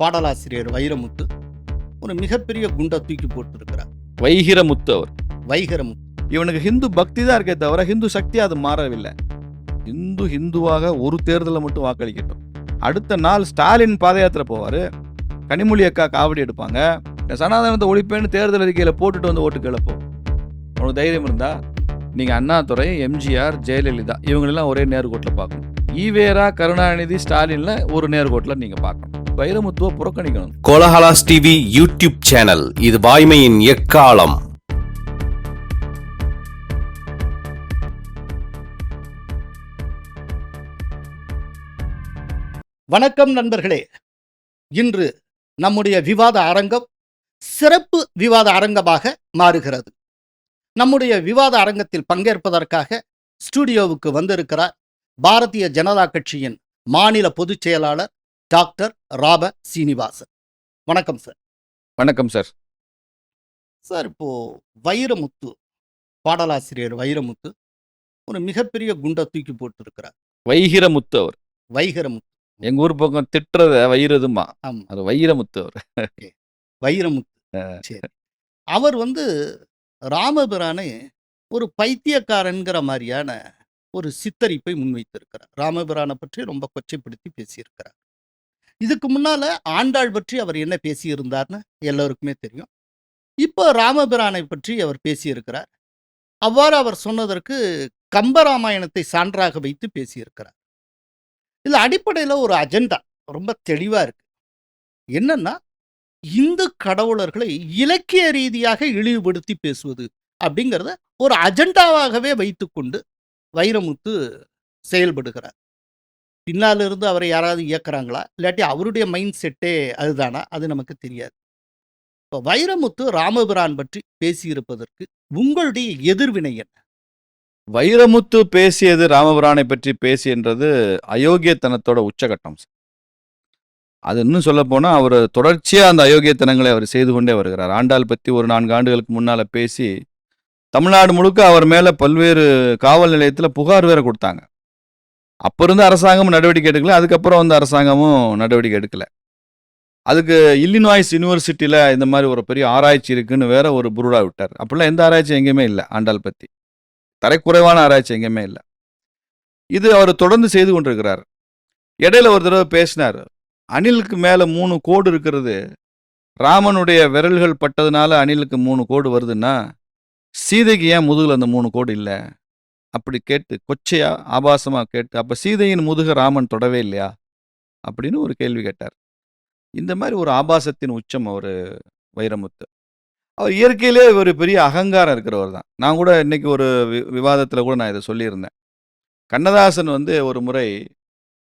பாடலாசிரியர் வைரமுத்து ஒரு மிகப்பெரிய குண்டை தூக்கி போட்டிருக்கிறார். வைகிரமுத்து அவர். வைகரமுத்து. இவனுக்கு ஹிந்து பக்தி தான் இருக்கே தவிர ஹிந்து சக்தி அது மாறவில்லை. இந்து ஹிந்துவாக ஒரு தேர்தலில் மட்டும் வாக்களிக்கட்டும். அடுத்த நாள் ஸ்டாலின் பாத யாத்திரை போவார். கனிமொழி அக்கா காவடி எடுப்பாங்க. சனாதனத்தை ஒழிப்பேன்னு தேர்தல் அறிக்கையில் போட்டுட்டு வந்து ஓட்டு கிளப்போம் உனக்கு தைரியம் இருந்தா நீங்கள் அண்ணாதுரை எம்ஜிஆர் ஜெயலலிதா இவங்களெல்லாம் ஒரே நேர்கோட்டில் பார்க்கணும். ஈவேரா கருணாநிதி ஸ்டாலின்ல ஒரு நேர்கோட்டில் நீங்கள் பார்க்கணும். வைரமுத்துவை புறக்கணிக்கணும். Kolahalas TV YouTube channel. இது வாய்மையின் எக்காலம். வணக்கம் நண்பர்களே. இன்று நம்முடைய விவாத அரங்கம் சிறப்பு விவாத அரங்கமாக மாறுகிறது. நம்முடைய விவாத அரங்கத்தில் பங்கேற்பதற்காக ஸ்டுடியோவுக்கு வந்திருக்கிறார் பாரதிய ஜனதா கட்சியின் மாநில பொதுச் செயலாளர் டாக்டர் ராப சீனிவாசன். வணக்கம் சார். வணக்கம் சார். சார் இப்போ வைரமுத்து பாடலாசிரியர் வைரமுத்து ஒரு மிகப்பெரிய குண்டை தூக்கி போட்டிருக்கிறார். வைகிரமுத்து அவர். வைகரமுத்து. எங்க ஊர் பக்கம் திட்டுறத வைரதுமா ஆமா. அது வைரமுத்து அவர். வைரமுத்து. சரி. அவர் வந்து ராமபிரானை ஒரு பைத்தியக்காரன்கிற மாதிரியான ஒரு சித்தரிப்பை முன்வைத்திருக்கிறார். ராமபிரானை பற்றி ரொம்ப கொச்சைப்படுத்தி பேசியிருக்கிறார். இதுக்கு முன்னால ஆண்டாள் பற்றி அவர் என்ன பேசியிருந்தார்னு எல்லோருக்குமே தெரியும். இப்போ ராமபிரானை பற்றி அவர் பேசியிருக்கிறார். அவ்வாறு அவர் சொன்னதற்கு கம்பராமாயணத்தை சான்றாக வைத்து பேசியிருக்கிறார். இதில் அடிப்படையில் ஒரு அஜெண்டா ரொம்ப தெளிவாக இருக்கு. என்னன்னா இந்து கடவுளர்களை இலக்கிய ரீதியாக இழிவுபடுத்தி பேசுவது அப்படிங்கிறத ஒரு அஜெண்டாவாகவே வைத்துக்கொண்டு வைரமுத்து செயல்படுகிறார். பின்னால் இருந்து அவரை யாராவது இயக்குறாங்களா? இல்லாட்டி அவருடைய மைண்ட் செட்டே அதுதானா? அது நமக்கு தெரியாது. இப்போ வைரமுத்து ராமபிரான் பற்றி பேசியிருப்பதற்கு உங்களுடைய எதிர்வினை என்ன? வைரமுத்து பேசியது ராமபிரானை பற்றி பேசியன்றது அயோக்கியத்தனத்தோட உச்சகட்டம் சார். அது இன்னும் சொல்ல போனால் அவர் தொடர்ச்சியாக அந்த அயோக்கியத்தனங்களை அவர் செய்து கொண்டே வருகிறார். ஆண்டாள் பற்றி ஒரு நான்கு ஆண்டுகளுக்கு முன்னால் பேசி தமிழ்நாடு முழுக்க அவர் மேலே பல்வேறு காவல் நிலையத்தில் புகார் வேற கொடுத்தாங்க. அப்போ இருந்து அரசாங்கமும் நடவடிக்கை எடுக்கல அதுக்கப்புறம் வந்து அரசாங்கமும் நடவடிக்கை எடுக்கல. அதுக்கு இல்லினாய்ஸ் யூனிவர்சிட்டியில் இந்த மாதிரி ஒரு பெரிய ஆராய்ச்சி இருக்குன்னு வேற ஒரு புருடா விட்டார். அப்படிலாம் எந்த ஆராய்ச்சி எங்கேயுமே இல்லை ஆண்டாள் பற்றி தரைக்குறைவான ஆராய்ச்சி எங்கேயுமே இல்லை. இது அவர் தொடர்ந்து செய்து கொண்டிருக்கிறார். இடையில ஒரு தடவை பேசினார். அணிலுக்கு மேலே மூணு கோடு இருக்கிறது. ராமனுடைய விரல்கள் பட்டதுனால அணிலுக்கு மூணு கோடு வருதுன்னா சீதைக்கு ஏன் முதுகில் அந்த மூணு கோடு இல்லை? அப்படி கேட்டு கொச்சையா ஆபாசமா கேட்டு அப்ப சீதையின் முதுக ராமன் தொடவே இல்லையா? அப்படின்னு ஒரு கேள்வி கேட்டார். இந்த மாதிரி ஒரு ஆபாசத்தின் உச்சம் அவர் வைரமுத்து. அவர் இயற்கையிலே ஒரு பெரிய அகங்காரம் இருக்கிறவர் தான். நான் கூட இன்னைக்கு ஒரு வி விவாதத்தில் கூட நான் இதை சொல்லியிருந்தேன். கண்ணதாசன் வந்து ஒரு முறை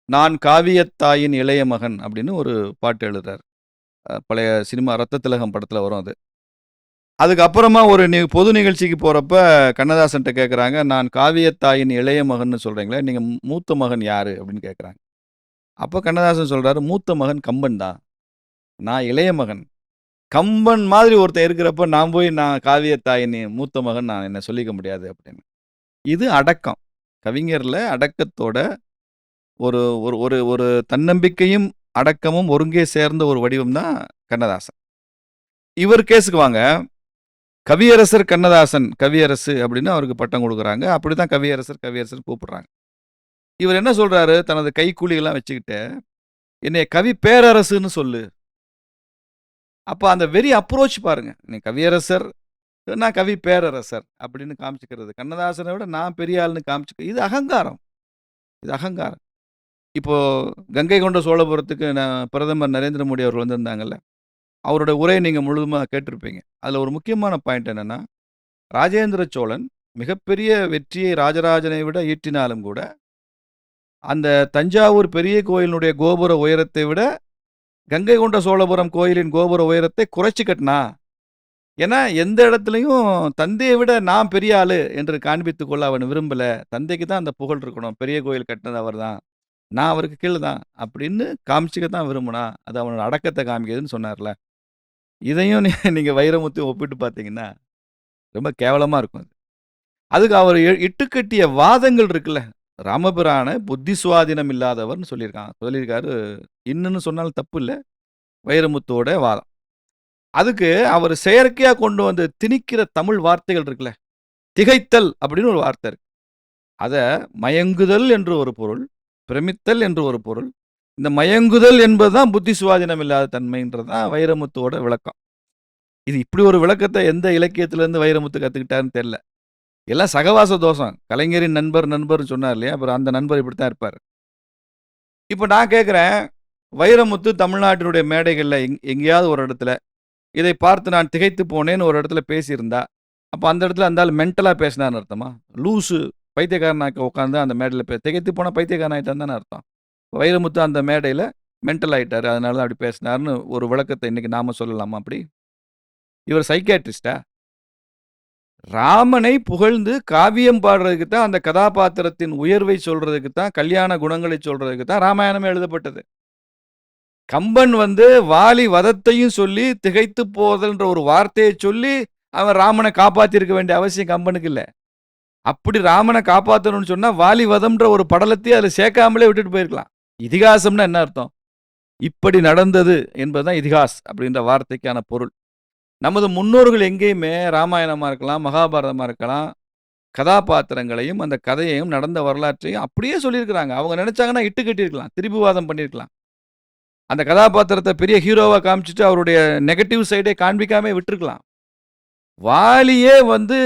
நான் காவியத்தாயின் இளைய மகன் அப்படின்னு ஒரு பாட்டு எழுதுறார். பழைய சினிமா ரத்த திலகம் படத்தில் வரும் அது. அதுக்கப்புறமா ஒரு நி பொது நிகழ்ச்சிக்கு போகிறப்ப கண்ணதாசன்கிட்ட கேட்குறாங்க நான் காவியத்தாயின் இளைய மகன் சொல்கிறீங்களே நீங்கள் மூத்த மகன் யார்? அப்படின்னு கேட்குறாங்க அப்போ கண்ணதாசன் சொல்கிறாரு மூத்த மகன் கம்பன் தான். நான் இளைய மகன். கம்பன் மாதிரி ஒருத்தன் இருக்கிறப்ப நான் போய் நான் காவியத்தாயின் மூத்த மகன் நான் என்ன சொல்லிக்க முடியாது அப்படின்னு. இது அடக்கம். கவிஞரில் அடக்கத்தோட ஒரு ஒரு ஒரு ஒரு தன்னம்பிக்கையும் அடக்கமும் ஒருங்கே சேர்ந்த ஒரு வடிவம் தான் கண்ணதாசன். இவர் கேஸுக்கு வாங்க. கவியரசர் கண்ணதாசன் கவியரசு அப்படின்னு அவருக்கு பட்டம் கொடுக்குறாங்க. அப்படி தான் கவியரசர் கவியரசர் கூப்பிடுறாங்க. இவர் என்ன சொல்கிறாரு தனது கைக்கூலிகள்லாம் வச்சுக்கிட்டு என்னைய கவி பேரரசுன்னு சொல்லு. அப்போ அந்த வெரி அப்ரோச் பாருங்க. நீ கவியரசர் நான் கவி பேரரசர் அப்படின்னு காமிச்சுக்கிறது. கண்ணதாசனை விட நான் பெரிய ஆள்னு காமிச்சுக்க இது அகங்காரம். இது அகங்காரம். இப்போது கங்கை கொண்ட சோழபுரத்துக்கு நான் பிரதமர் நரேந்திர மோடி அவர்கள் வந்திருந்தாங்கல்ல அவரோட உரையை நீங்கள் முழுதுமாக கேட்டிருப்பீங்க. அதில் ஒரு முக்கியமான பாயிண்ட் என்னென்னா ராஜேந்திர சோழன் மிகப்பெரிய வெற்றியை ராஜராஜனை விட ஈட்டினாலும் கூட அந்த தஞ்சாவூர் பெரிய கோயிலினுடைய கோபுர உயரத்தை விட கங்கை கொண்ட சோழபுரம் கோயிலின் கோபுர உயரத்தை குறைச்சி கட்டினா ஏன்னா எந்த இடத்துலையும் தந்தையை விட நான் பெரிய ஆளு என்று காண்பித்து கொள்ள அவன் விரும்பல. தந்தைக்கு தான் அந்த புகழ் இருக்கணும். பெரிய கோயில் கட்டினது அவர் தான் நான் அவருக்கு கீழே தான். அப்படின்னு காமிச்சிக்க தான் விரும்பினா அது அவனோட அடக்கத்தை காமிக்குதுன்னு சொன்னார்ல. இதையும் நீங்கள் வைரமுத்தையும் ஒப்பிட்டு பார்த்தீங்கன்னா ரொம்ப கேவலமாக இருக்கும் அது அதுக்கு அவர் இ- இட்டுக்கட்டிய வாதங்கள் இருக்குல்ல ராமபிரான புத்தி சுவாதீனம் இல்லாதவர்னு சொல்லியிருக்காங்க. சொல்லியிருக்காரு இன்னுன்னு சொன்னாலும் தப்பு இல்லை வைரமுத்தோட வாதம். அதுக்கு அவர் செயற்கையாக கொண்டு வந்து திணிக்கிற தமிழ் வார்த்தைகள் இருக்குல்ல திகைத்தல் அப்படின்னு ஒரு வார்த்தை இருக்கு. அதை மயங்குதல் என்று ஒரு பொருள் பிரமித்தல் என்று ஒரு பொருள் இந்த மயங்குதல் என்பதுதான் புத்தி சுவாதீனம் இல்லாத தன்மைன்றது தான் வைரமுத்துவோட விளக்கம். இது இப்படி ஒரு விளக்கத்தை எந்த இலக்கியத்திலேருந்து வைரமுத்து கற்றுக்கிட்டாருன்னு தெரியல. எல்லாம் சகவாச தோஷம். கலைஞரின் நண்பர் நண்பர்னு சொன்னார் இல்லையா? அப்புறம் அந்த நண்பர் இப்படி தான் இருப்பார். இப்போ நான் கேட்குறேன் வைரமுத்து தமிழ்நாட்டினுடைய மேடைகளில் எங் எங்கேயாவது ஒரு இடத்துல இதை பார்த்து நான் திகைத்து போனேன்னு ஒரு இடத்துல பேசியிருந்தா அப்போ அந்த இடத்துல அந்த மென்டலாக பேசினான்னு அர்த்தமா? லூசு பைத்தியக்காரனாக்க உட்காந்து அந்த மேடையில் பே திகைத்து போனால் பைத்தியக்காரன் ஆகிட்டான் தானே அர்த்தம். வைரமுத்து அந்த மேடையில் மென்டல் ஆகிட்டார் அதனால தான் அப்படி பேசினார்னு ஒரு விளக்கத்தை இன்றைக்கி நாம் சொல்லலாமா அப்படி? இவர் சைக்கியாட்ரிஸ்டா ராமனை புகழ்ந்து காவியம் பாடுறதுக்கு தான் அந்த கதாபாத்திரத்தின் உயர்வை சொல்றதுக்கு தான் கல்யாண குணங்களை சொல்றதுக்கு தான் ராமாயணமே எழுதப்பட்டது. கம்பன் வந்து வாலி வதத்தையும் சொல்லி திகைத்து போதல்ன்ற ஒரு வார்த்தையை சொல்லி அவன் ராமனை காப்பாத்திருக்க வேண்டிய அவசியம் கம்பனுக்கு இல்லை. அப்படி ராமனை காப்பாற்றணும்னு சொன்னால் வாலி வதம்ன்ற ஒரு படலத்தையே அதில் சேர்க்காமலே விட்டுட்டு போயிருக்கலாம். இதிகாசம்னா என்ன அர்த்தம்? இப்படி நடந்தது என்பதுதான் இதிகாஸ் அப்படின்ற வார்த்தைக்கான பொருள். நமது முன்னோர்கள் எங்கேயுமே ராமாயணமாக இருக்கலாம் மகாபாரதமாக இருக்கலாம் கதாபாத்திரங்களையும் அந்த கதையையும் நடந்த வரலாற்றையும் அப்படியே சொல்லியிருக்கிறாங்க. அவங்க நினச்சாங்கன்னா இட்டு கட்டியிருக்கலாம் திரிபுவாதம் பண்ணியிருக்கலாம். அந்த கதாபாத்திரத்தை பெரிய ஹீரோவாக காமிச்சிட்டு அவருடைய நெகட்டிவ் சைடே காண்பிக்காமே விட்டுருக்கலாம். வாலியே வந்து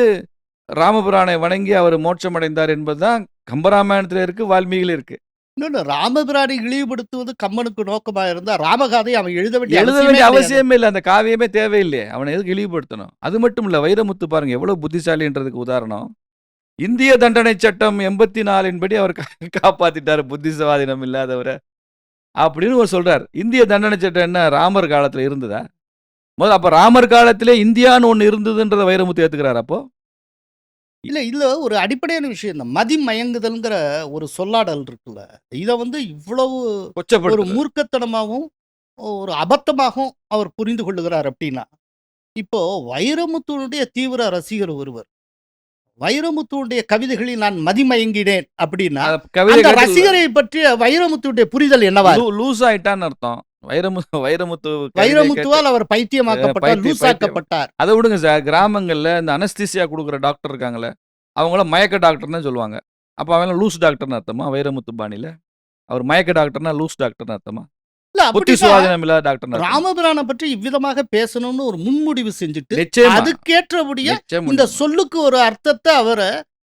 ராமபுரானை வணங்கி அவர் மோட்சம் அடைந்தார் என்பதுதான் கம்பராமாயணத்தில் இருக்குது வால்மீகில இருக்குது இன்னொன்னு ராமபிரானை இழிவுபடுத்துவது கம்மனுக்கு நோக்கமா இருந்தா ராமகாதை அவன் எழுத வேண்டிய எழுத வேண்டிய. அவசியமே இல்லை. அந்த காவியமே தேவையில்லையே. அவனை எதுக்கு இழிவுபடுத்தணும்? அது மட்டும் இல்ல வைரமுத்து பாருங்க எவ்வளவு புத்திசாலின்றதுக்கு உதாரணம். இந்திய தண்டனை சட்டம் எண்பத்தி நாலின் படி அவர் காப்பாத்திட்டாரு. புத்தி சுவாதீனம் இல்லாதவரை. அப்படின்னு ஒரு சொல்றார். இந்திய தண்டனை சட்டம் என்ன? ராமர் காலத்துல இருந்ததா? முதல்ல அப்ப ராமர் காலத்திலே இந்தியான்னு ஒண்ணு இருந்ததுன்றத வைரமுத்து ஏத்துக்கிறார் அப்போ? இல்ல இதுல ஒரு அடிப்படையான விஷயம் தான் மதி மயங்குதல்ங்கிற ஒரு சொல்லாடல் இருக்குல்ல. இத வந்து இவ்வளவு ஒரு மூர்க்கத்தனமாகவும் ஒரு அபத்தமாகவும் அவர் புரிந்து கொள்ளுகிறார் அப்படின்னா இப்போ வைரமுத்துவனுடைய தீவிர ரசிகர் ஒருவர் வைரமுத்துவனுடைய கவிதைகளில் நான் மதிமயங்கினேன் அப்படின்னா ரசிகரை பற்றிய வைரமுத்துடைய புரிதல் என்னவா லூஸ் ஆயிட்டான்னு அர்த்தம். வைரமு வைரமுத்து கேட்டு- வைரமுத்துவால் அவர் பைத்தியமாக்கப்பட்டார் பைத்தியம், லூசாக்கப்பட்டார். அதை விடுங்க சார். கிராமங்கள்ல இந்த அனஸ்தீசியா கொடுக்குற டாக்டர் இருக்காங்களே அவங்கள மயக்க டாக்டர்னு சொல்லுவாங்க. அப்போ அவங்க லூஸ் டாக்டர்னு அர்த்தமா? வைரமுத்து பாணியில? அவர் மயக்க டாக்டர்னா லூஸ் டாக்டர்னு அர்த்தமா? ராமபிரானை பற்றி இவ்விதமாக பேசணும்னு ஒரு முன்முடிவு செஞ்சுட்டு அதுக்கேற்றபடிய இந்த. சொல்லுக்கு ஒரு அர்த்தத்தை அவரை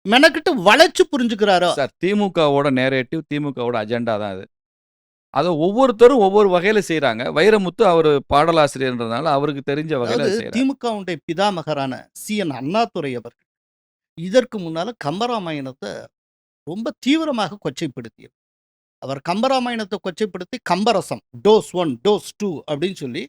மெனக்கிட்டு வளைச்சு புரிஞ்சுக்கிறாரோ? சார் திமுகவோட நேரேட்டிவ் திமுகவோட அஜெண்டா தான் அது. அதை ஒவ்வொருத்தரும் ஒவ்வொரு வகையில செய்றாங்க. வைரமுத்து அவர் பாடலாசிரியர்ன்றதுனால அவருக்கு தெரிஞ்ச வகையில திமுகவுடைய பிதாமகரான சி என் அண்ணாதுரை அவர்கள் இதற்கு முன்னால கம்பராமாயணத்தை ரொம்ப தீவிரமாக கொச்சைப்படுத்தியது அவர் கம்பராமாயணத்தை கொச்சைப்படுத்தி Kambarasam dose one dose two அப்படின்னு சொல்லி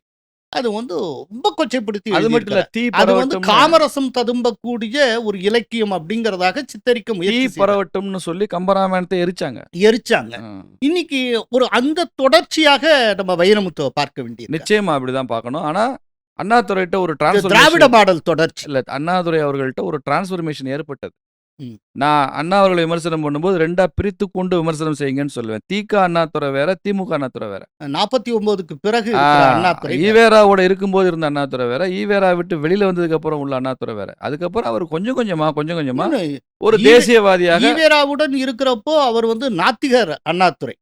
அது வந்து ரொம்ப கொச்சைப்படுத்தி அது மட்டும் இல்ல. தீ அது வந்து காமரசம் ததும்பக்கூடிய ஒரு இலக்கியம் அப்படிங்கறதாக சித்தரிக்க முயற்சி. பரவட்டும்னு சொல்லி கம்பராமாயணத்தை எரிச்சாங்க எரிச்சாங்க. இன்னைக்கு ஒரு அந்த தொடர்ச்சியாக நம்ம வைரமுத்துவை பார்க்க வேண்டியது நிச்சயமா அப்படிதான் பார்க்கணும் ஆனா அண்ணாதுரைட்ட ஒரு திராவிட டிரான்ஸ்ஃபர்மேஷன் மாடல் தொடர்ச்சி இல்ல அண்ணாதுரை அவர்கள்ட்ட ஒரு டிரான்ஸ்ஃபர்மேஷன் ஏற்பட்டது ம். நான் அண்ணா அவர்களை விமர்சனம் பண்ணும்போது ரெண்டா பிரித்து கொண்டு விமர்சனம் செய்யுங்கன்னு சொல்லுவேன். திக அண்ணாதுரை வேற திமுக அண்ணாதுரை வேற. நாற்பத்தி ஒன்பதுக்கு பிறகு ஆ, இருக்கிற அண்ணாதுரை ஈவேராவோட இருக்கும்போது இருந்த அண்ணாதுரை வேற ஈவேரா விட்டு வெளியில வந்ததுக்கு அப்புறம் உள்ள அண்ணாதுரை வேற. அதுக்கப்புறம் அவர் கொஞ்சம் கொஞ்சமா கொஞ்சம் கொஞ்சமா ஒரு ஈவே- தேசியவாதியாக ஈவேராவுடன் இருக்கிறப்போ அவர் வந்து நாத்திகர் அண்ணாதுரை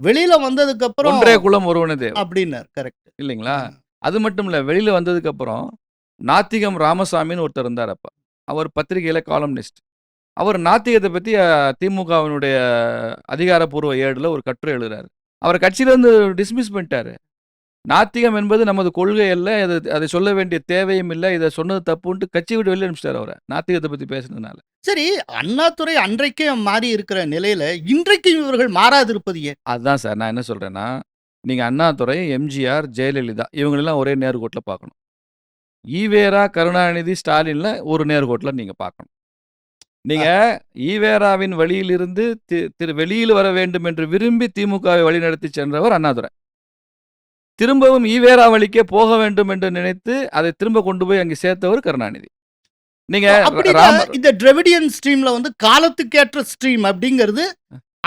வெளியில வந்ததுக்கு அப்புறம் ஒன்றே குலம் ஒருவனதே அப்படின்னார் கரெக்ட் இல்லைங்களா? அது மட்டும் இல்ல வெளியில வந்ததுக்கு அப்புறம் நாத்திகம் ராமசாமின்னு ஒருத்தர் இருந்தார் அப்ப. அவர் பத்திரிகையில காலம்னிஸ்ட் அவர் நாத்திகத்தை அஹ், திமுகவினுடைய அதிகாரப்பூர்வ ஏடுல ஒரு கட்டுரை எழுதுறாரு. அவர் கட்சியில இருந்து டிஸ்மிஸ் பண்ணிட்டாரு. நாத்திகம் என்பது நமது கொள்கை அல்ல அது அதை சொல்ல வேண்டிய தேவையும் இல்லை இதை சொன்னது தப்புன்ட்டு கட்சி விட்டு வெளியே அனுப்பிச்சிட்டாரு அவரை நாத்திகத்தை பத்தி பேசுனதுனால. சரி அண்ணாதுரை அன்றைக்கே மாறி இருக்கிற நிலையில இன்றைக்கு இவர்கள் மாறாதிருப்பது ஏன்? அதுதான் சார் நான் என்ன சொல்றேன்னா நீங்க அண்ணாதுரை எம்ஜிஆர் ஜெயலலிதா இவங்களெல்லாம் ஒரே நேர்கோட்டில் பார்க்கணும். ஈவேரா கருணாநிதி ஸ்டாலின்ல ஒரு நேர்கோட்டில் நீங்க பார்க்கணும். நீங்க ஈவேராவின் வழியிலிருந்து திரு வெளியில் வர வேண்டும் என்று விரும்பி திமுகவை வழிநடத்தி சென்றவர் அண்ணாதுரை. திரும்பவும் ஈவேரா வழிக்கே போக வேண்டும் என்று நினைத்து அதை திரும்ப கொண்டு போய் அங்கே சேர்த்தவர் கருணாநிதி. நீங்க இந்த டிரெவிடியன் ஸ்ட்ரீம்ல வந்து காலத்துக்கேற்ற ஸ்ட்ரீம் அப்படிங்கிறது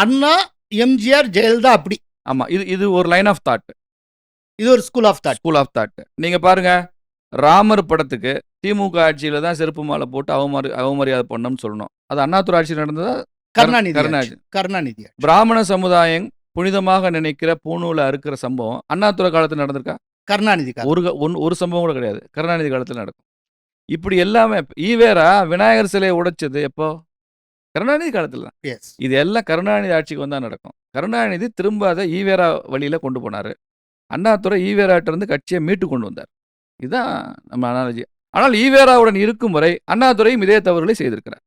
அண்ணா எம்ஜிஆர் ஜெயலலிதா அப்படி. ஆமா இது இது ஒரு லைன் ஆஃப் தாட் இது ஒரு school of thought school of thought நீங்க பாருங்க ராமர் படத்துக்கு திமுக ஆட்சியில தான் செருப்பு மாலை போட்டு அவமரி அவமரியாதை பண்ணோம்னு சொல்லணும். அது அண்ணாதுரை ஆட்சி நடந்ததா? கருணாநிதி கருணாநிதி. கருணாநிதி. பிராமண சமுதாயம் புனிதமாக நினைக்கிற பூணூலை அறுக்கிற சம்பவம் அண்ணாதுரை காலத்துல நடந்திருக்கா? கருணாநிதி. ஒரு ஒரு சம்பவம் கூட கிடையாது. கருணாநிதி காலத்துல நடக்கும். இப்படி எல்லாமே ஈவேரா விநாயகர் சிலையை உடைச்சது எப்போ? கருணாநிதி காலத்துல தான். இது எல்லாம் கருணாநிதி ஆட்சிக்கு வந்தா நடக்கும். கருணாநிதி திரும்ப அதை ஈவேரா வழியில கொண்டு போனாரு. அண்ணாதுரை ஈவேராட்ட இருந்து கட்சியை மீட்டு கொண்டு வந்தார். இதுதான் நம்ம அனாலஜி ஆனால் ஈவேராவுடன் இருக்கும் வரை அண்ணாதுரையும் இதே தவறுகளை செய்திருக்கிறார்.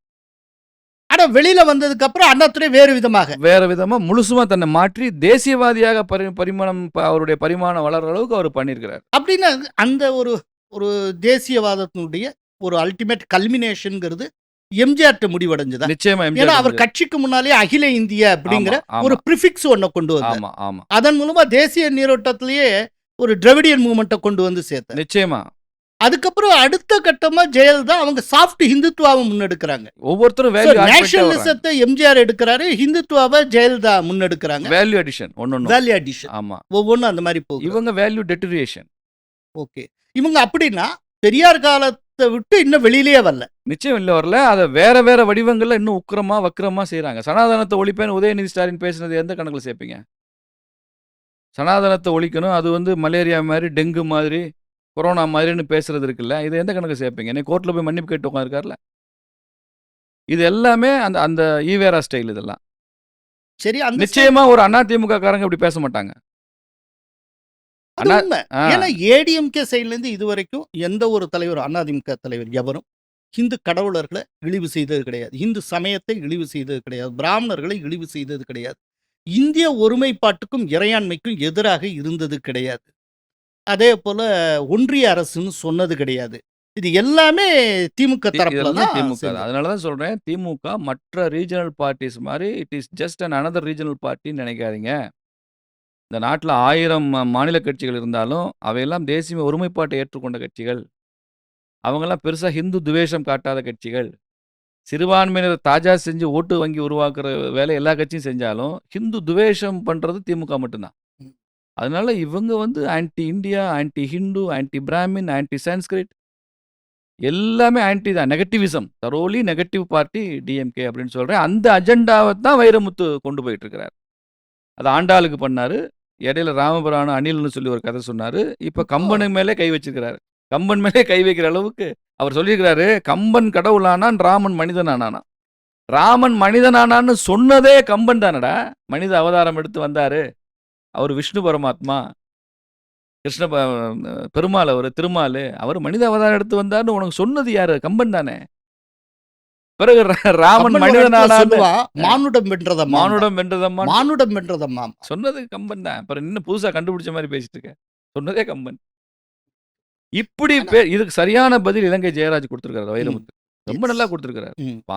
ஆனா வெளியில வந்ததுக்கு அப்புறம் அண்ணாதுரை வேறு விதமாக. வேற விதமா முழுசுமா தன்னை மாற்றி தேசியவாதியாக பரி பரிமாணம் அவருடைய பரிமாணம் வளர்ற அளவுக்கு அவர் பண்ணியிருக்கிறார். அப்படின்னா அந்த ஒரு ஒரு தேசியவாதத்தினுடைய ஒரு அல்டிமேட் கல்மினேஷன்ங்கிறது எம்ஜிஆர்ட்ட முடிவடைஞ்சதா? நிச்சயமா ஏன்னா அவர் கட்சிக்கு முன்னாலே அகில இந்திய அப்படிங்கிற. ஒரு ப்ரிஃபிக்ஸ் ஒன்ன கொண்டு வந்தார். அதன் மூலமா தேசிய நீரோட்டத்திலேயே ஒரு டிராவிடியன் மூவ்மெண்ட்டை கொண்டு வந்து சேர்த்தார். நிச்சயமா. அதுக்கப்புறம் அடுத்த கட்டமா ஜெயலலிதா அவங்க சாஃப்ட் ஹிந்துத்துவாவை முன்னெடுக்கிறாங்க. ஒவ்வொருத்தரும் வேல்யூ நேஷனலிசத்தை எம்ஜிஆர் எடுக்கிறாரு ஹிந்துத்துவாவை ஜெயலலிதா முன்னெடுக்கிறாங்க. வேல்யூ அடிஷன் ஒன்னொன்னு வேல்யூ அடிஷன் ஆமா. ஒவ்வொன்றும் அந்த மாதிரி போகுது. இவங்க வேல்யூ டெட்டரியேஷன் ஓகே இவங்க அப்படின்னா பெரியார் காலத்தை விட்டு இன்னும் வெளியிலேயே வரல. நிச்சயம் இல்ல வரல. அதை வேற வேற வடிவங்கள்ல இன்னும் உக்கிரமா வக்கிரமா செய்றாங்க. சனாதனத்தை ஒழிப்பேன்னு உதயநிதி ஸ்டாலின் பேசினது எந்த கணக்குல சேர்ப்பீங்க? சனாதனத்தை ஒழிக்கணும். அது வந்து மலேரியா மாதிரி டெங்கு மாதிரி கொரோனா மாதிரின்னு பேசுறது இருக்குல்ல. இது எந்த கணக்கு சேர்ப்பீங்க? நீ கோர்ட்ல போய் மன்னிப்பு கேட்டு உட்காந்துருக்காருல இது எல்லாமே அந்த அந்த ஈவேரா ஸ்டைல் இதெல்லாம். சரி நிச்சயமா ஒரு அண்ணா திமுக காரங்க இப்படி பேச மாட்டாங்க. ஏன்னா ஏடிஎம்கே சைட்ல இருந்து இது வரைக்கும் எந்த ஒரு தலைவர் அதிமுக தலைவர் எவரும் இந்து கடவுளர்களை இழிவு செய்தது கிடையாது. இந்து சமயத்தை இழிவு செய்தது கிடையாது. பிராமணர்களை இழிவு செய்தது கிடையாது. இந்திய ஒருமைப்பாட்டுக்கும் இறையாண்மைக்கும் எதிராக இருந்தது கிடையாது. அதே போல ஒன்றிய அரசுன்னு சொன்னது கிடையாது. இது எல்லாமே திமுக தரப்புல தான் திமுக. அதனால தான் சொல்றேன். திமுக மற்ற ரீஜனல் பார்ட்டிஸ் மாதிரி it is just an another regional பார்ட்டின்னு நினைக்காதீங்க. இந்த நாட்டில் ஆயிரம் மாநில கட்சிகள் இருந்தாலும் அவையெல்லாம் தேசிய ஒருமைப்பாட்டை ஏற்றுக்கொண்ட கட்சிகள். அவங்கெல்லாம் பெருசாக ஹிந்து துவேஷம் காட்டாத கட்சிகள். சிறுபான்மையினர் தாஜா செஞ்சு ஓட்டு வங்கி உருவாக்குற வேலை எல்லா கட்சியும் செஞ்சாலும் ஹிந்து துவேஷம் பண்ணுறது திமுக மட்டும்தான். அதனால இவங்க வந்து anti India anti Hindu anti Brahmin anti Sanskrit எல்லாமே ஆன்டி தான். நெகட்டிவிசம் தரோலி நெகட்டிவ் பார்ட்டி டிஎம்கே அப்படின்னு சொல்கிறேன் அந்த அஜெண்டாவை தான் வைரமுத்து கொண்டு போயிட்டு இருக்கிறார் அது ஆண்டாளுக்கு பண்ணாரு. இடையில ராமபுராணம் அணில்னு சொல்லி ஒரு கதை சொன்னாரு. இப்போ கம்பனு மேலே கை வச்சிருக்கிறாரு. கம்பன் மேலே கை வைக்கிற அளவுக்கு அவர் சொல்லியிருக்கிறாரு கம்பன் கடவுளானான் ராமன் மனிதனானானா? ராமன் மனிதனானான்னு சொன்னதே கம்பன் தானடா? மனித அவதாரம் எடுத்து வந்தாரு. அவர் விஷ்ணு பரமாத்மா. கிருஷ்ண பெருமாள் அவர் திருமால் அவர் மனித அவதாரம் எடுத்து வந்தாருன்னு உனக்கு சொன்னது யாரு? கம்பன் தானே. பிறகு ராமன் மனிதனானான்னு. மானுடம் வென்றதம்மா மானுடம் வென்றதம்மா மானுடம் வென்றதம்மா சொன்னது கம்பன் தான். அப்புறம் இன்னும் புதுசா கண்டுபிடிச்ச மாதிரி பேசிட்டு இருக்க. சொன்னதே கம்பன். இப்படி பே- இதுக்கு சரியான பதில் இலங்கை ஜெயராஜ் கொடுத்திருக்காரு வைரமுத்து. ரொம்ப. நல்லா கொடுத்திருக்காரு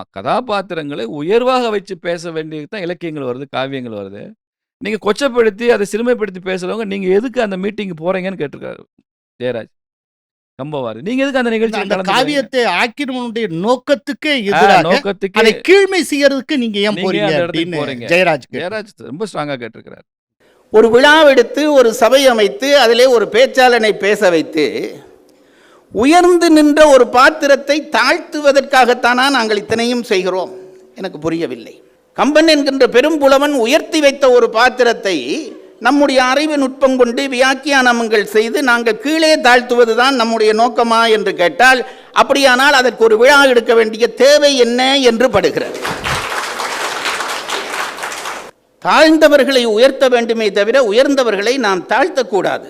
கதாபாத்திரங்களை உயர்வாக வச்சு பேச வேண்டியது தான் இலக்கியங்கள் வருது காவியங்கள் வருது. நீங்க கொச்சப்படுத்தி அதை சிறுமைப்படுத்தி பேசுறவங்க நீங்க எதுக்கு அந்த மீட்டிங் போறீங்கன்னு கேட்டிருக்காரு ஜெயராஜ். கம்பவாறு நீங்க எதுக்கு அந்த நிகழ்ச்சி அந்த காவியத்தை ஆக்கிரமனுடைய நோக்கத்துக்கே எதிராக நோக்கத்துக்கு அதை கீழ்மை செய்யறதுக்கு நீங்க ஏன் போறீங்க. ஜெயராஜ். ஜெயராஜ் ரொம்ப ஸ்ட்ராங்கா கேட்டிருக்கிறார். ஒரு விழாவெடுத்து ஒரு சபை அமைத்து அதிலே ஒரு பேச்சாளனை பேச வைத்து உயர்ந்து நின்ற ஒரு பாத்திரத்தை தாழ்த்துவதற்காகத்தானா நாங்கள் இத்தனையும் செய்கிறோம்? எனக்கு புரியவில்லை. கம்பன் என்கின்ற பெரும்புலவன் உயர்த்தி வைத்த ஒரு பாத்திரத்தை நம்முடைய அறிவு நுட்பம் கொண்டு வியாக்கியானமங்கள் செய்து நாங்கள் கீழே தாழ்த்துவதுதான் நம்முடைய நோக்கமா என்று கேட்டால் அப்படியானால் அதற்கு ஒரு விழா எடுக்க வேண்டிய தேவை என்ன என்று படுகிறது தாழ்ந்தவர்களை உயர்த்த வேண்டுமே தவிர உயர்ந்தவர்களை நாம் தாழ்த்தக்கூடாது.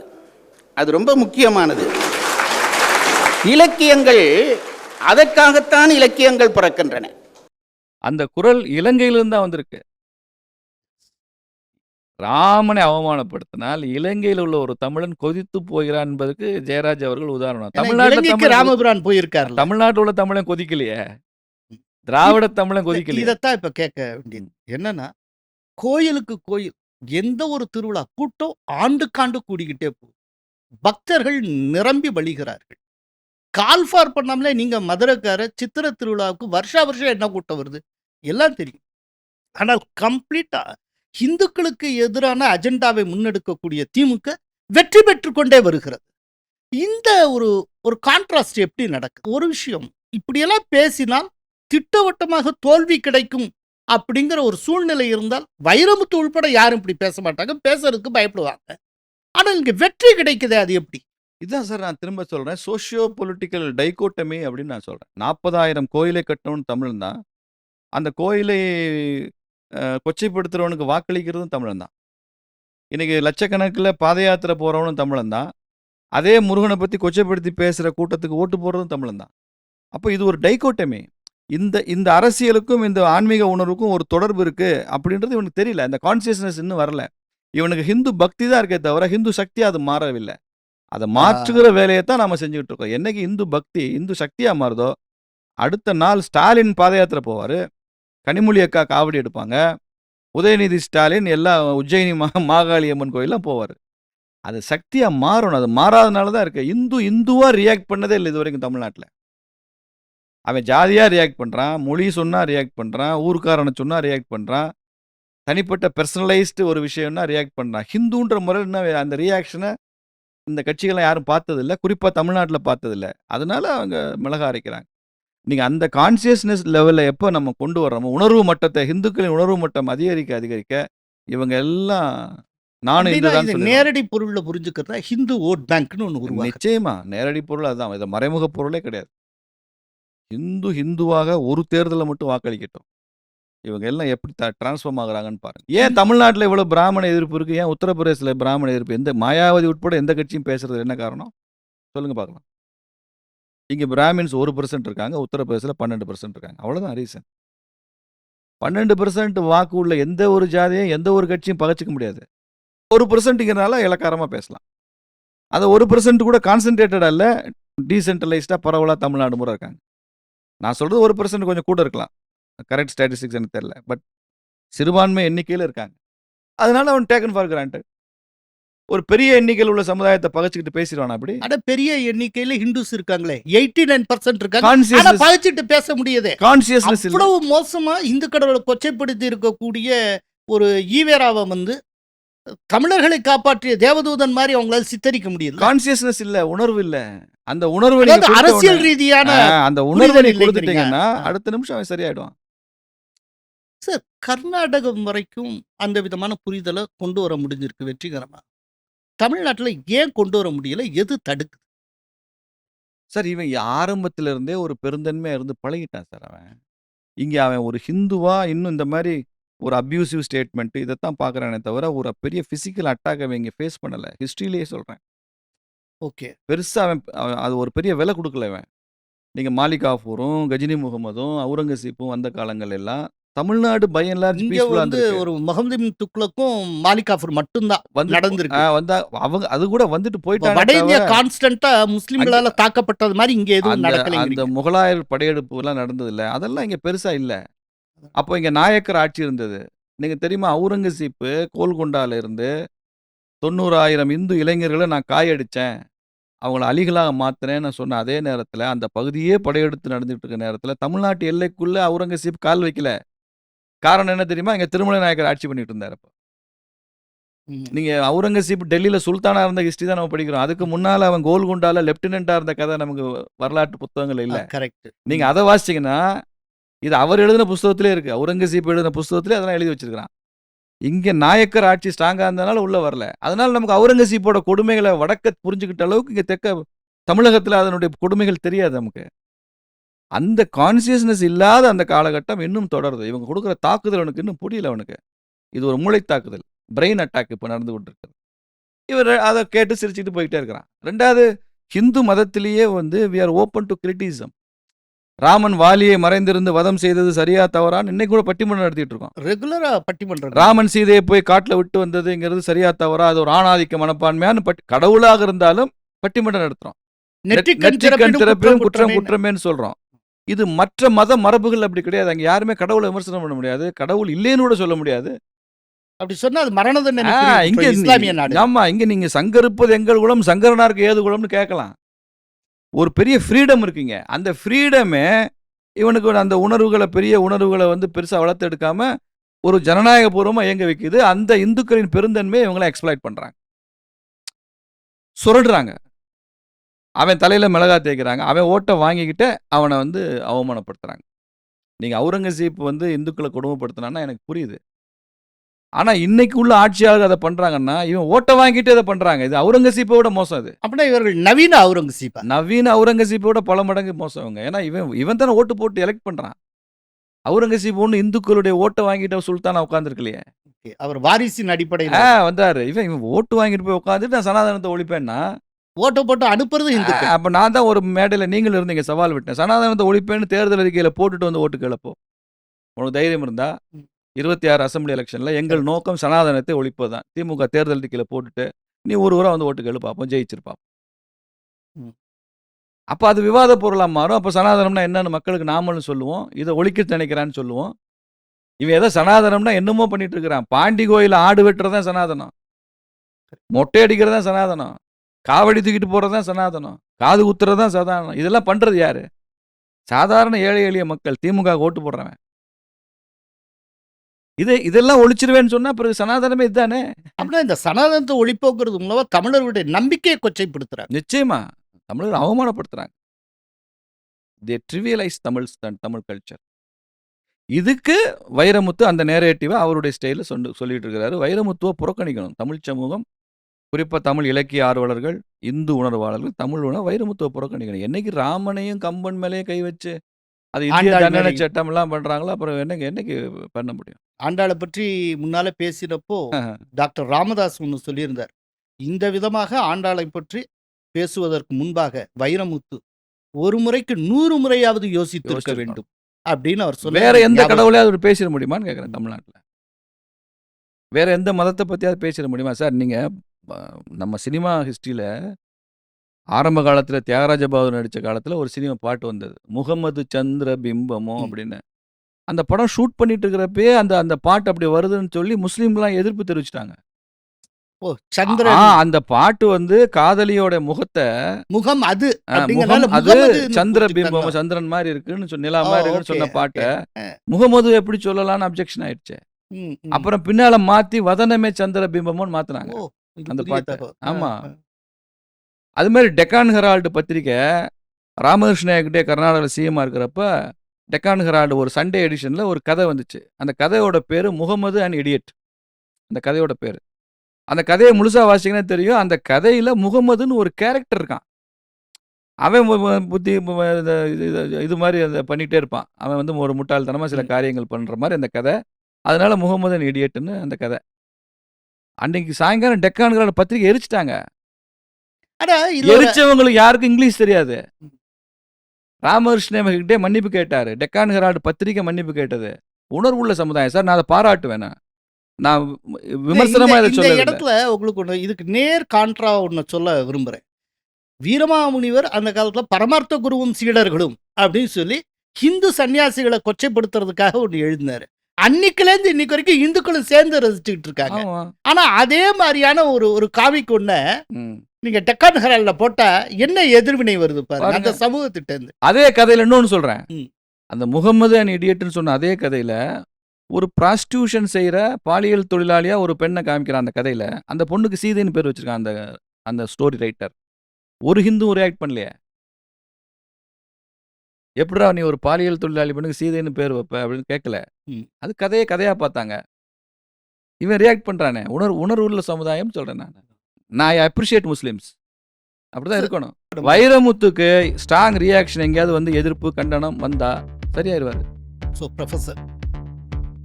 அது ரொம்ப முக்கியமானது. இலக்கியங்கள் அதற்காகத்தான் இலக்கியங்கள் பிறக்கின்றன. அந்த குரல் இலங்கையிலிருந்து தான் வந்திருக்கு. ராமனை அவமானப்படுத்தினால் இலங்கையில் உள்ள ஒரு தமிழன் கொதித்து போகிறான் என்பதற்கு ஜெயராஜ் அவர்கள் உதாரணம். தமிழ்நாட்டுல ராமபிரான் போயிருக்காருல்ல. தமிழ்நாட்டில் உள்ள தமிழன் கொதிக்கலையே. திராவிட தமிழன் கொதிக்கலையே. இதத்தான் இப்ப கேட்க வேண்டியது. என்னன்னா கோயிலுக்கு கோயில் எந்த ஒரு திருவிழா கூட்டம் ஆண்டுக்காண்டு கூடிக்கிட்டே போகுது. பக்தர்கள் நிரம்பி வழிகிறார்கள். கால்ஃபார் பண்ணாமலே நீங்க மதுரைக்கார சித்திர திருவிழாவுக்கு வருஷா வருஷம் என்ன கூட்டம் வருது? எல்லாம் தெரியும். ஆனால் கம்ப்ளீட்டா இந்துக்களுக்கு எதிரான அஜெண்டாவை முன்னெடுக்கக்கூடிய திமுக வெற்றி பெற்று கொண்டே வருகிறது. இந்த ஒரு ஒரு கான்ட்ராஸ்ட் எப்படி நடக்குது ஒரு விஷயம் இப்படியெல்லாம் பேசினால் திட்டவட்டமாக தோல்வி கிடைக்கும் அப்படிங்கிற ஒரு சூழ்நிலை இருந்தால் வைரமுத்து உள்பட யாரும் இப்படி பேச மாட்டாங்க பேசுறதுக்கு பயப்படுவாங்க. ஆனா இங்க வெற்றி கிடைக்குதே அது எப்படி? இதுதான் சார் நான் திரும்ப சொல்கிறேன் சோஷியோ பொலிட்டிக்கல் டைகோட்டமி அப்படின்னு நான் சொல்கிறேன் நாற்பதாயிரம் கோயிலை கட்டணும்னு தமிழன் தான். அந்த கோயிலை கொச்சைப்படுத்துகிறவனுக்கு கொச்சைப்படுத்துறவனுக்கு வாக்களிக்கிறதும் தமிழன் தான். இன்றைக்கி லட்சக்கணக்கில் பாத யாத்திரை போகிறவனும் தமிழன் தான். அதே முருகனை பற்றி கொச்சைப்படுத்தி பேசுகிற கூட்டத்துக்கு ஓட்டு போடுறதும் தமிழன் தான். அப்போ இது ஒரு டைகோட்டமி இந்த இந்த அரசியலுக்கும் இந்த ஆன்மீக உணர்வுக்கும் ஒரு தொடர்பு இருக்குது அப்படின்றது இவனுக்கு தெரியல. இந்த கான்சியஸ்னஸ் இன்னும் வரல. இவனுக்கு ஹிந்து பக்தி தான் இருக்கே தவிர ஹிந்து சக்தி அது மாறவில்லை. அதை மாற்றுகிற வேலையை தான் நாம செஞ்சுக்கிட்டு இருக்கோம் என்னைக்கு இந்து பக்தி இந்து சக்தியா மாறுதோ அடுத்த நாள் ஸ்டாலின் பாத யாத்திரை போவார். கனிமொழி அக்கா காவடி எடுப்பாங்க. உதயநிதி ஸ்டாலின் எல்லா உஜ்ஜயினி மா மாகாளி அம்மன் கோயிலாம் போவார். அது சக்தியா மாறணும். அது மாறாதனால தான் இருக்கு. இந்து இந்துவா ரியாக்ட் பண்ணதே இல்லை இது வரைக்கும் தமிழ்நாட்டில். அவன் ஜாதியா ரியாக்ட் பண்றான். மொழி சொன்னா ரியாக்ட் பண்றான். ஊர்க்காரனை சொன்னா ரியாக்ட் பண்றான். தனிப்பட்ட பர்சனலைஸ்டு ஒரு விஷயம்னா ரியாக்ட் பண்றான். ஹிந்துன்ற முறையில் இன்னும் அந்த ரியாக்ஷனை இந்த கட்சிகளை யாரும் பார்த்ததில்ல. குறிப்பாக தமிழ்நாட்டில் பார்த்ததில்ல. அதனால அவங்க மிளகா அரைக்கிறாங்க நீங்கள் அந்த கான்சியஸ்னஸ் லெவலில் எப்போ நம்ம கொண்டு வர்றோமோ உணர்வு மட்டத்தை ஹிந்துக்களின் உணர்வு மட்டம் அதிகரிக்க அதிகரிக்க இவங்க எல்லாம் நானும் இதுதான். நேரடி பொருள்ல புரிஞ்சுக்கிறதா? ஹிந்து ஓட் பேங்க்னு உருவாக்கு நிச்சயமா. நேரடி பொருள் அதுதான். இது மறைமுக பொருளே கிடையாது. ஹிந்து ஹிந்துவாக ஒரு தேர்தலில் மட்டும் வாக்களிக்கட்டும். இவங்க எல்லாம் எப்படி டிரான்ஸ்ஃபார்ம் ஆகுறாங்கன்னு பாருங்க. ஏன் தமிழ்நாட்டில் இவ்வளவு பிராமண எதிர்ப்பு இருக்கு? ஏன் உத்தரப்பிரதேசத்தில் பிராமண எதிர்ப்பு? எந்த மாயாவதி உட்பட எந்த கட்சியும் பேசுறது என்ன காரணம்? சொல்லுங்க பார்க்கலாம். இங்க பிராமின்ஸ் ஒரு பர்சன்ட் இருக்காங்க உத்தரப்பிரதேசத்தில் பன்னெண்டு பர்சன்ட் இருக்காங்க. அவ்வளவுதான் ரீசன் பன்னெண்டு பர்சன்ட் வாக்கு உள்ள எந்த ஒரு ஜாதியும் எந்த ஒரு கட்சியும் பகச்சிக்க முடியாது. ஒரு பர்சன்ட்டுங்கிறனால இலக்காரமாக பேசலாம். அந்த ஒரு பர்சன்ட் கூட கான்சென்ட்ரேட்டடாக இல்லை டீசென்ட்ரலைஸ்டாக பரவலாக தமிழ்நாடு முறை இருக்காங்க. நான் சொல்கிறது ஒரு பர்சன்ட் கொஞ்சம் கூட இருக்கலாம். கரெக்ட் ஸ்டாட்டிஸ்டிக்ஸ் எனக்கு தெரியல பட் சிறுபான்மை எண்ணிக்கையில் இருக்காங்க. அதனால அவன் டேக்கன் ஃபார் கிராண்டட். ஒரு பெரிய எண்ணிக்கையில் உள்ள சமுதாயத்தை பகச்சிக்கிட்டு பேசிடுவானா அப்படி? அட பெரிய எண்ணிக்கையில ஹிந்துஸ் இருக்காங்களே. எயிட்டி நைன் பர்சன்ட் இருக்காங்க. பகிச்சிட்டு பேச முடியுதே. கான்சியஸ்னஸ் இல்லை. அவ்வளவு மோசமா இந்து கடவுளை கொச்சைப்படுத்தி இருக்கக்கூடிய ஒரு ஈவேராவை வந்து தமிழர்களை காப்பாற்றிய தேவதூதன் மாதிரி அவங்களால சித்தரிக்க முடியல. கான்சியஸ்னஸ் இல்ல உணர்வு இல்ல. அந்த உணர்வு அரசியல் ரீதியான அந்த உணர்வை. கொடுத்துட்டீங்கன்னா. அடுத்த நிமிஷம் அவன் சரியாயிடுவான். சார் கர்நாடகம் வரைக்கும் அந்த விதமான புரிதலை கொண்டு வர முடிஞ்சிருக்கு வெற்றிகரமா. தமிழ்நாட்டுல ஏன் கொண்டு வர முடியல? எது தடுக்குது? சார் இவன் ஆரம்பத்துல இருந்தே ஒரு பெருந்தன்மையா இருந்து பழகிட்டான் சார் அவன். இங்க அவன் ஒரு ஹிந்துவா இன்னும் இந்த மாதிரி ஒரு அப்யூசிவ் ஸ்டேட்மெண்ட் இதைத்தான் பார்க்கறானே தவிர ஒரு பெரிய பிசிக்கல் அட்டாக் அவன் இங்க ஃபேஸ் பண்ணல. ஹிஸ்டரியிலேயே சொல்றேன். ஓகே. பெருசா அவன் அது ஒரு பெரிய விலை கொடுக்கல அவன் நீங்க மாலிகாஃபூரும் கஜினி முகமதும் அவுரங்கசீப்பும் வந்த காலங்கள் எல்லாம் தமிழ்நாடு பை அண்ட் இங்க வந்து ஒரு முகமது பின் துக்ளக்கும் மாலிகாஃபர் மட்டும்தான் வந்து நடந்திருக்கு. வந்தா அவங்க அது கூட வந்துட்டு போயிட்டாங்க வட இந்தியா கான்ஸ்டன்டா முஸ்லிம்களால தாக்கப்பட்டது மாதிரி இங்க எதுவும் அந்த அந்த முகலாயர் படையெடுப்பு எல்லாம் நடந்தது இல்ல அதெல்லாம் இங்க பெருசா இல்ல. அப்போ இங்க நாயக்கர் ஆட்சி இருந்தது. நீங்க தெரியுமா அவுரங்கசீப்பு கோல்கொண்டால இருந்து தொண்ணூறாயிரம் இந்து இளைஞர்களை நான் காயடிச்சேன். அவங்கள அலிகளாக மாத்தினேன்னு சொன்ன அதே நேரத்துல அந்த பகுதியே படையெடுத்து நடந்துட்டு இருக்க நேரத்துல தமிழ்நாட்டு எல்லைக்குள்ள அவுரங்கசீப் கால் வைக்கல. காரணம் என்ன தெரியுமா? இங்க திருமலை நாயக்கர் ஆட்சி பண்ணிட்டு இருந்தார் அப்போ. நீங்க அவுரங்கசீப் டெல்லியில சுல்தானா இருந்த ஹிஸ்டரி தான் நம்ம படிக்கிறோம். அதுக்கு முன்னால அவன் கோல்குண்டால லெப்டினண்டா இருந்த கதை நமக்கு வரலாற்று புத்தகங்கள் இல்ல. கரெக்ட் நீங்க அதை வாசிச்சீங்கன்னா இது அவர் எழுதின புஸ்தகத்திலே இருக்கு. அவுரங்கசீப் எழுதின புஸ்தகத்திலே அதெல்லாம் எழுதி வச்சிருக்கான் இங்க நாயக்கர் ஆட்சி ஸ்ட்ராங்கா இருந்தனால உள்ள வரல. அதனால நமக்கு அவுரங்கசீப்போட கொடுமைகளை வடக்க புரிஞ்சுக்கிட்ட அளவுக்கு இங்க தெற்க தமிழகத்துல அதனுடைய கொடுமைகள் தெரியாது நமக்கு. அந்த கான்சியஸ்னஸ் இல்லாத அந்த காலகட்டம் இன்னும் தொடருது. இவங்க கொடுக்குற தாக்குதல் அவனுக்கு இன்னும் புரியல அவனுக்கு. இது ஒரு மூளை தாக்குதல். பிரெயின் அட்டாக் இப்போ நடந்து கொண்டிருக்கு இவர் அதை கேட்டு சிரிச்சுட்டு போயிட்டே இருக்கிறான். ரெண்டாவது ஹிந்து மதத்திலேயே வந்து we are open to criticism Raman வாலியை மறைந்திருந்து வதம் செய்தது சரியா தவறான்னு இன்னைக்கு கூட பட்டிமன்றம் நடத்திட்டு இருக்கோம். ரெகுலரா பட்டிமன்றம் ராமன் சீதையை போய் காட்டுல விட்டு வந்ததுங்கிறது சரியா தவறா அது ஒரு ஆணாதிக்க மனப்பான்மையான பட்டி கடவுளாக இருந்தாலும் பட்டிமன்றம் நடத்துறோம். நெற்றிக்கண் குற்றமே குற்றமேன்னு சொல்றோம். இது மற்ற மத மரபுகள் அப்படி கிடையாது. அங்க யாருமே கடவுளை விமர்சனம் பண்ண முடியாது. கடவுள் இல்லைன்னு கூட சொல்ல முடியாது. அப்படி சொன்னா அது மரண தண்டனை. இங்க இஸ்லாமிய நாடு. ஆமா இங்க நீங்க சங்கரிப்பது எங்கள் குலம் சங்கரனாருக்கு ஏது குலம்னு கேட்கலாம். ஒரு பெரிய ஃப்ரீடம் இருக்குங்க. அந்த ஃப்ரீடமே இவனுக்கு அந்த உணர்வுகளை பெரிய உணர்வுகளை வந்து பெருசா வளர்த்து எடுக்காம ஒரு ஜனநாயக பூர்வமா இயங்க வைக்குது. அந்த இந்துக்களின் பெருந்தன்மையை இவங்களை எக்ஸ்பிளாய்ட் பண்றாங்க. சுரடுறாங்க அவன் தலையில மிளகா தேய்க்கிறாங்க. அவன் ஓட்டை வாங்கிக்கிட்டு அவனை வந்து அவமானப்படுத்துறாங்க. நீங்க அவுரங்கசீப் வந்து இந்துக்களை கொடுமைப்படுத்தினான்னா எனக்கு புரியுது. ஆனா இன்னைக்கு உள்ள ஆட்சியாளர் அதை பண்றாங்கன்னா இவன் ஓட்டை வாங்கிட்டு இதை பண்றாங்க. இது அவுரங்கசீப்பை விட மோசம் அது அப்படின்னா இவர்கள் நவீன அவுரங்கசீபா நவீன அவுரங்கசீப்பை விட பல மடங்கு மோசம் இவங்க. ஏன்னா இவன் இவன் தானே ஓட்டு போட்டு எலெக்ட் பண்றான். அவுரங்கசீப் ஒன்று இந்துக்களுடைய ஓட்டை வாங்கிட்டு சுல்தானா உட்காந்துருக்கலையே. அவர் வாரிசின் அடிப்படையில். வந்தாரு. இவன் இவன் ஓட்டு வாங்கிட்டு போய் உட்காந்துட்டு நான் சனாதனத்தை ஒழிப்பேன்னா ஓட்டு போட்டு அனுப்புறது இந்துக்கள் அப்ப நான் தான் ஒரு மேடையில் நீங்கள் இருந்தீங்க சவால் விட்டேன் சனாதனத்தை ஒழிப்பேன்னு தேர்தல் அறிக்கையில போட்டுட்டு வந்து ஓட்டு கேளப்போ. உனக்கு தைரியம் இருந்தா? ம். இருபத்தி ஆறு அசம்பிளி எலெக்ஷன்ல எங்கள் நோக்கம் சனாதனத்தை ஒழிப்பது தான் திமுக தேர்தல் அறிக்கையில போட்டுட்டு நீ ஒரு ஊரா வந்து ஓட்டு கேளு பார்ப்போம் ஜெயிச்சிருப்பாப்போம். அப்ப அது விவாத பொருளா மாறும். அப்ப சனாதனம்னா என்னன்னு மக்களுக்கு நாமளும் சொல்லுவோம். இதை ஒழிக்க நினைக்கிறான்னு சொல்லுவோம். இவன் ஏதோ சனாதனம்னா என்னமோ பண்ணிட்டு இருக்கிறான். பாண்டி கோயில் ஆடு வெட்டுறதான் சனாதனம். மொட்டை அடிக்கிறதான் சனாதனம். காவடி தூக்கிட்டு போறதுதான் சனாதனம். காது குத்துறதுதான் சனாதனம் இதெல்லாம் பண்றது யாரு? சாதாரண ஏழை எளிய மக்கள். திமுக ஓட்டு போடுறவன். இது இதெல்லாம் ஒழிச்சிருவேன்னு சொன்னா பிறகு சனாதனமே இதுதானே? அப்படின்னா இந்த சனாதனத்தை ஒழிப்போங்கிறது மூலமா தமிழர்களுடைய நம்பிக்கையை கொச்சைப்படுத்துறாங்க நிச்சயமா. தமிழர் அவமானப்படுத்துறாங்க. They trivialize Tamil Tamil culture இதுக்கு வைரமுத்து அந்த நேரேட்டிவை அவருடைய ஸ்டைலில் சொல்லி சொல்லிட்டு இருக்கிறாரு. வைரமுத்துவை புறக்கணிக்கணும். தமிழ் சமூகம் குறிப்பாக தமிழ் இலக்கிய ஆர்வலர்கள் இந்து உணர்வாளர்கள் தமிழ் உணர்வு வைரமுத்துவை புறக்கணிக்கணும். என்னைக்கு ராமனையும் கம்பன் மேலேயும் கை வச்சு அது இந்திய தண்டனை. சட்டம் எல்லாம் பண்றாங்களோ அப்புறம் என்னைக்கு என்னைக்கு பண்ண முடியும்? ஆண்டாளை பற்றி முன்னால பேசினப்போ டாக்டர் ராமதாஸ் ஒன்று சொல்லியிருந்தார். இந்த விதமாக ஆண்டாளை பற்றி பேசுவதற்கு முன்பாக வைரமுத்து ஒரு முறைக்கு நூறு முறையாவது யோசித்திருக்க. வேண்டும். அப்படின்னு அவர் சொல்ல வேற எந்த கடவுளையாவது அவர் பேசிட முடியுமான்னு கேட்குறேன் தமிழ்நாட்டில். வேற எந்த மதத்தை பற்றியாவது பேசிட முடியுமா? சார் நீங்கள் நம்ம சினிமா ஹிஸ்ட்ரியில் ஆரம்ப காலத்தில் தியாகராஜ பாபு நடித்த காலத்தில் ஒரு சினிமா பாட்டு வந்தது முகமது சந்திர பிம்பமோ. அப்படின்னு அந்த படம் ஷூட் பண்ணிட்டு இருக்கிறப்பே அந்த அந்த பாட்டு அப்படி வருதுன்னு சொல்லி முஸ்லீம்லாம் எதிர்ப்பு தெரிவிச்சிட்டாங்க ஓ சந்திரன் ஆ, அந்த பாட்டு வந்து காதலியோட முகத்தை முகம் அது அது சந்திர பிம்பம். சந்திரன் மாதிரி இருக்குன்னு சொன்ன நிலா மாதிரி இருக்குன்னு சொன்ன பாட்டை. முகமது எப்படி சொல்லலாம்னு அப்ஜெக்ஷன் ஆயிடுச்சு. அப்புறம் பின்னால மாத்தி வதனமே சந்திர பிம்பமோன்னு மாத்துனாங்க அந்த பாட்டு. ஆமா. அது மாதிரி டெக்கான் ஹெரால்டு பத்திரிக்கை ராமகிருஷ்ண ஹெக்டே கர்நாடகாவில் சிஎம்மா இருக்கிறப்ப டெக்கான் ஹெரால்டு ஒரு சண்டே எடிஷன்ல ஒரு கதை வந்துச்சு. அந்த கதையோட பேரு முகமது அண்ட் இடியட். அந்த கதையோட பேரு. அந்த கதையை முழுசா வாசிங்கன்னா தெரியும். அந்த கதையில முகமதுன்னு ஒரு கேரக்டர் இருக்கான். அவன் புத்தி இது மாதிரி அதை பண்ணிட்டே இருப்பான். அவன் வந்து ஒரு முட்டாள்தனமா சில. காரியங்கள் பண்ற மாதிரி அந்த கதை. அதனால முகமது அண்ட் இடியட்னு அந்த கதை. அன்னைக்கு சாயங்காலம் டெக்கான் ஹெரால்டு பத்திரிக்கை எரிச்சிட்டாங்க எரிச்சவங்களுக்கு யாருக்கும் இங்கிலீஷ் தெரியாது. ராமகிருஷ்ண கிட்டே மன்னிப்பு கேட்டாரு. டெக்கான் ஹெரால்டு பத்திரிக்கை மன்னிப்பு கேட்டது. உணர்வுள்ள சமுதாயம். சார் நான் அதை பாராட்டுவேன் நான். விமர்சனமா இதை சொல்ல இடத்துல உங்களுக்கு ஒண்ணு இதுக்கு நேர் கான்ட்ரா ஒண்ணு சொல்ல விரும்புறேன். வீரமாமுனிவர் அந்த காலத்துல பரமார்த்த குருவும் சீடர்களும் அப்படின்னு சொல்லி ஹிந்து சன்னியாசிகளை கொச்சைப்படுத்துறதுக்காக ஒண்ணு எழுதினாரு. அன்னைக்குல இருந்து இன்னைக்கு வரைக்கும் இந்துக்களும் சேர்ந்து ரசிச்சுக்கிட்டு இருக்காங்க. ஆனா அதே மாதிரியான ஒரு ஒரு காவிக்கு ஒண்ண ம். நீங்க டெக்கான் ஹெரால்ட்ல போட்டா என்ன எதிர்வினை வருது பாருங்க. அந்த சமூகத்திட்ட இருந்து. அதே கதையில இன்னொன்னு சொல்றேன். அந்த முகமது அண்ட் இடியட்னு சொன்ன அதே கதையில ஒரு ப்ராஸ்டியூஷன் செய்யற பாலியல் தொழிலாளியா ஒரு பெண்ணை காமிக்கிறான் அந்த கதையில. அந்த பொண்ணுக்கு சீதைன்னு பேர் வச்சிருக்கான் அந்த அந்த ஸ்டோரி ரைட்டர் ஒரு ஹிந்து ரியாக்ட் பண்ணலையே. எப்படிடா நீ ஒரு பாலியல் தொழிலாளி பெண்ணுக்கு சீதைன்னு பேர் வைப்ப? அப்படின்னு கேட்கல. அது கதையே கதையா பார்த்தாங்க. இவன் ரியாக்ட் பண்றானே. உணர்வு உணர்வுள்ள சமுதாயம் சொல்றேன் நான். நான் ஐ அப்ரிஷியேட் முஸ்லிம்ஸ். அப்படிதான் இருக்கணும். வைரமுத்துக்கு ஸ்ட்ராங் ரியாக்ஷன் எங்கேயாவது வந்து எதிர்ப்பு கண்டனம் வந்தா சரியாயிருவாரு. ஸோ ப்ரொஃபஸர்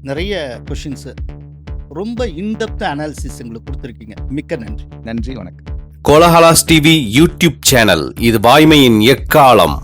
நிறைய கொஷின்ஸ் ரொம்ப இன்டெப்த் அனாலிசிஸ் எங்களுக்கு கொடுத்துருக்கீங்க. மிக்க நன்றி. நன்றி வணக்கம். Kolahalas TV YouTube channel. இது வாய்மையின் எக்காலம்.